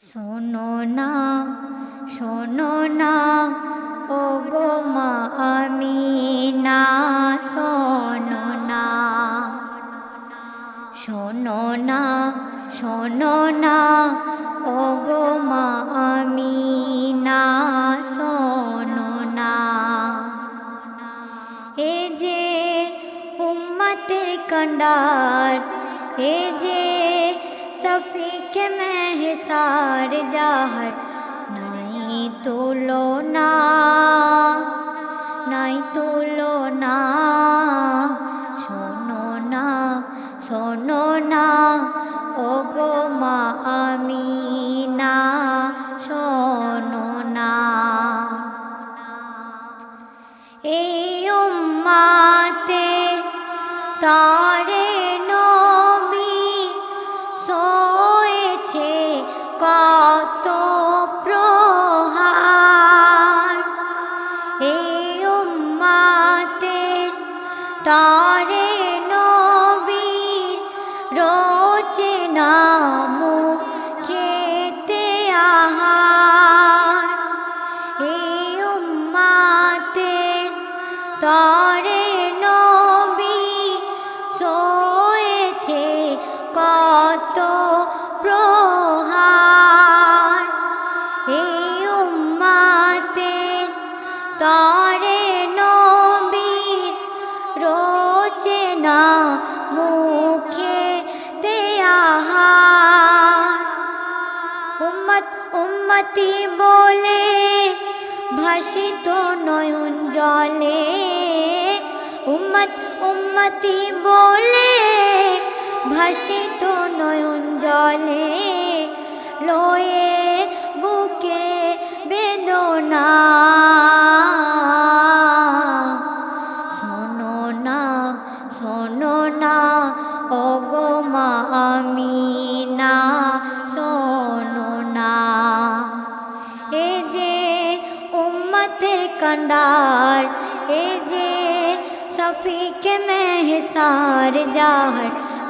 শোনো না শোনো না ও গো মা, আমি না, শোনো না। শোনো না শোনো না ও গো মা, আমি না, শোনো না। এ যে উম্মতের কন্ডার এ যে সফিক মেহসার যাহার নাই তুলো না নাই তুলো না শোনো না শোনো না ও গো মা আমি না শোনো না এই উম্মাতের তারে ら উম্মতি বলে ভাসিত নয়ন জলে উম্মত উম্মতি বলে ভাসিত নয়ন জলে লয়ে বুকে বেদনা কন্ডার, এ যে সফিকে মেহসার যার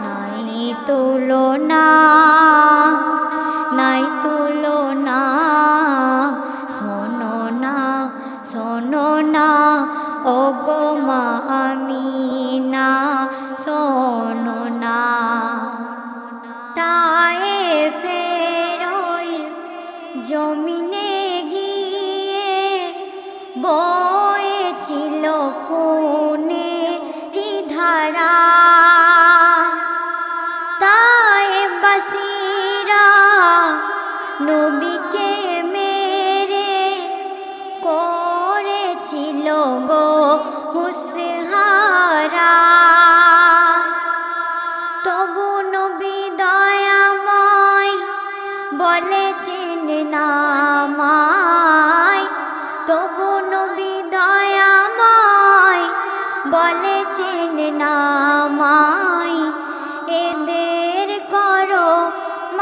নাই তুলো না নাই তুলো না শোনো না শোনো না ও গো মা আমি না শোনো না। তায়ে ফেরোই জমিনে বয়েছিল খুনে ধারা তাই বাসিরা নবীকে মেরে করেছিল গো হুসহারা তবু নবী দয়াময় বলেছেন, নামায়। তবু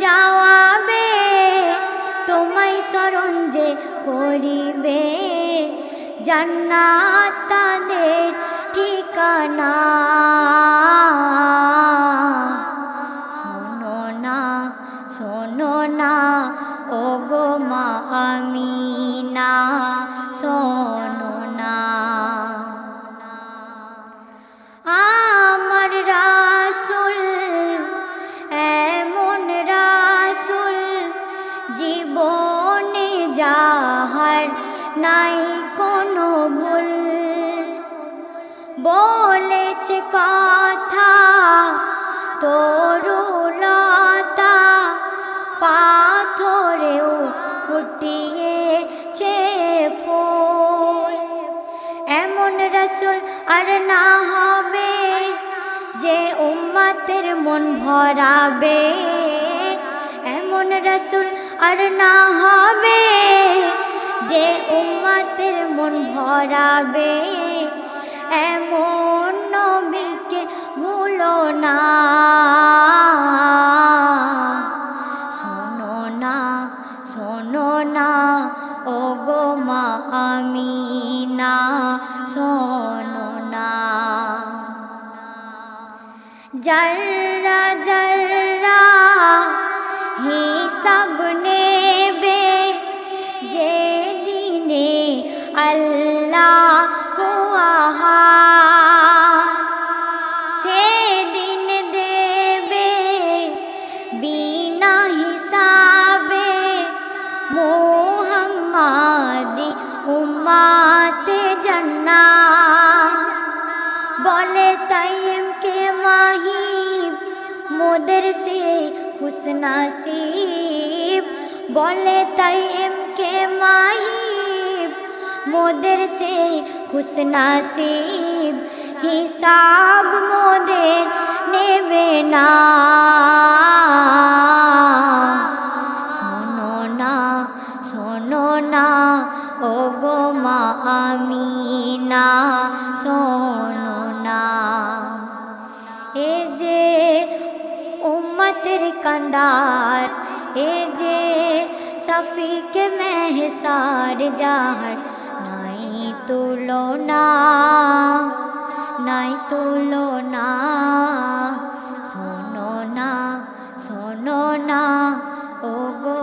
যাওয়াবে, তোমায় স্মরণ যে করিবে। জান্নাত তাদের ঠিকানা। শোনো না শোনো না ও গো মা আমি না শোনো নাই কোনো ভুল। বলেছে কথা, তরুলতা পাথরেও ফুটিয়েছে ফুল। এমন রসুল আর না হবে যে উম্মাতের মন ভরাবে। এমন রসুল আর না হবে যে উম্মাতের মন ভরাবে, এমন নবীকে ভুলো না। শোনো না শোনো না ও গো মা আমিনা, শোনো না। জর্রা জর্রা হিসাব নেবে জান্নাত বলে তাইম কে মাহিব, মোদের সে খুশনাসিব। বলে তাইম কে মাহিব, মোদের সে খুশনাসিব। হিসাব মোদের নেবে না। শোনো না শোনো না ও গো মা আমিনা শোনো না। এ যে উম্মতের কান্ডার, এ যে সফিক মেহসার যার নাই তুলনা নাই তুলনা। শোনো না শোনো না ও গো